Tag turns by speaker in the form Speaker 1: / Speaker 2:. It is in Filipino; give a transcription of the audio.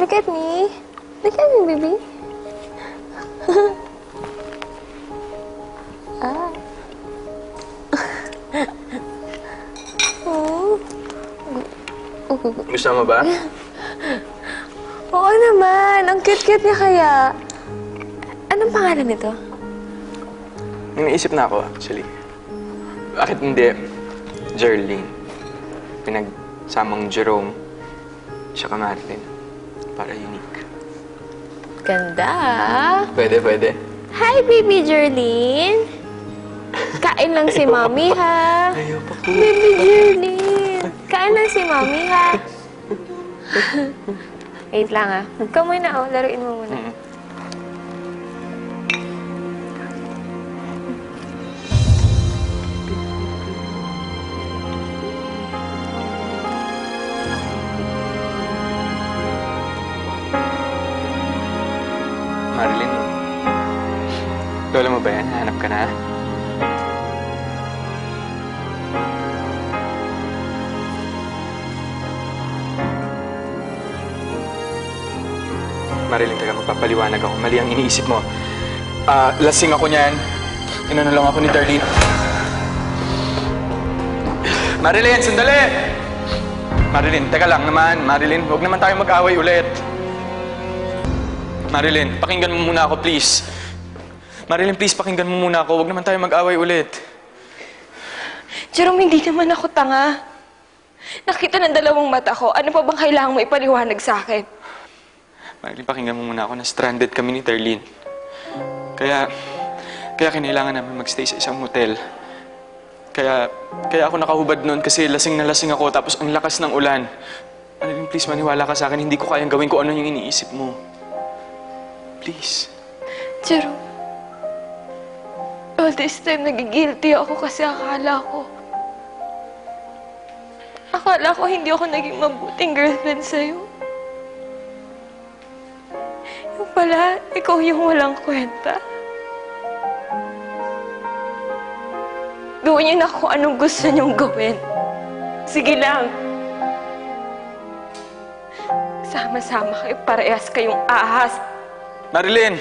Speaker 1: Look at me. Look at me, baby. ah. oh.
Speaker 2: Gusto mo ba?
Speaker 1: Oo naman. Ang cute-cute niya kaya. Anong pangalan nito?
Speaker 2: Iniisip na ako, actually. Bakit hindi Jerlyn? Pinagsamang Jerome, siya Marilyn. Para unique.
Speaker 1: Ganda.
Speaker 2: Pwede, pwede.
Speaker 1: Hi, baby Jerlyn. Kain lang si Mami, ha?
Speaker 2: Ayaw pa ko.
Speaker 1: Baby Jerlyn. Kain lang si Mami, ha? Wait lang, ha? Ikaw muna, oh. Laruin mo muna.
Speaker 2: Mm. Marilyn, lola mo ba yan? Hanap ka na? Marilyn, taga magpapaliwanag ako. Mali ang iniisip mo. Ah, lasing ako niyan. Inano lang ako ni Darlene. Marilyn, sandali! Marilyn, teka lang naman. Marilyn, huwag naman tayo mag-away ulit. Marilyn, pakinggan mo muna ako, please. Marilyn, please, pakinggan mo muna ako. Huwag naman tayo mag-away ulit.
Speaker 1: Jerome, hindi naman ako tanga. Nakita ng dalawang mata ko. Ano pa bang kailangan mo ipaliwanag sa akin?
Speaker 2: Marilyn, pakinggan mo muna ako na stranded kami ni Darlene. Kaya, kaya kinailangan namin magstay sa isang hotel. Kaya, kaya ako nakahubad noon kasi lasing na lasing ako tapos ang lakas ng ulan. Marilyn, please, maniwala ka sa akin. Hindi ko kayang gawin kung ano yung iniisip mo. Please.
Speaker 1: Jerome, all this time nagigilty ako kasi akala ko... Akala ko hindi ako naging mabuting girlfriend sa'yo. Yung pala, ikaw yung walang kwenta. Gawin niyo na kung anong gusto niyong gawin. Sige lang. Sama-sama kayo, parehas kayong ahas.
Speaker 2: Marilyn!